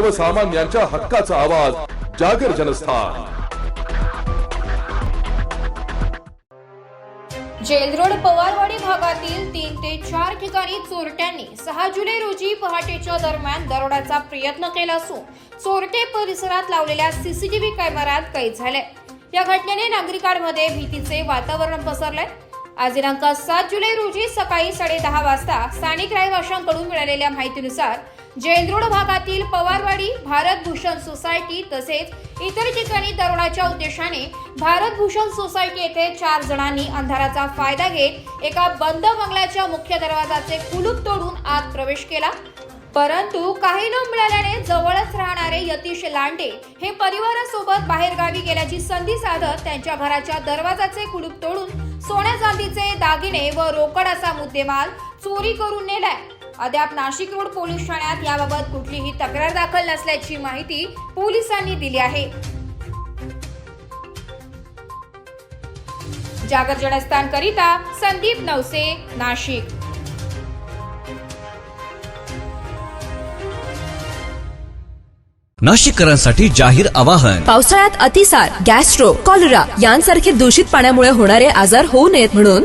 सर्वसामान्यांच्या हक्काचा आवाज जागर जनस्थान. जेलरोड पवारवाडी भागातील तीन ते चार ठिकाणी चोरट्यांनी सहा जुलै रोजी पहाटेच्या दरम्यान दरोड्याचा प्रयत्न केला असून चोरटे परिसरात लावलेल्या सीसीटीव्ही कॅमेऱ्यात कैद झाले. या घटनेने नागरिकांमध्ये भीतीचे वातावरण पसरले आज दिनांक सात जुलै रोजी सकाळी साडेदहा वाजता स्थानिक रहिवाशांकडून मिळालेल्या माहितीनुसार जेलरोड भागातील पवारवाडी भारत भूषण सोसायटी तसेच इतर ठिकाणी तरुणाच्या उद्देशाने भारत भूषण सोसायटी येथे चार जणांनी अंधाराचा फायदा घेत एका बंद बंगल्याच्या मुख्य दरवाजाचे कुलूप तोडून आत प्रवेश केला. परंतु काही न मिळाल्याने जवळच राहणारे यतीश लांडे हे परिवारासोबत बाहेरगावी गेल्याची संधी साधत त्यांच्या घराच्या दरवाजाचे कुलूप तोडून सोन्या चांदीचे दागिने व रोकड असा मुद्देमाल चोरी करून नेलाय. अद्याप नाशिक रोड पोलीस ठाण्यात याबाबत कुठलीही तक्रार दाखल नसल्याची माहिती पोलिसांनी दिली आहे. जागर जनस्थान करिता संदीप नवसे नाशिक. नाशिककरांसाठी जाहीर आवाहन. पावसाळ्यात अतिसार गॅस्ट्रो कॉलरा यांसारखे दूषित पाण्यामुळे होणारे आजार होऊ नयेत म्हणून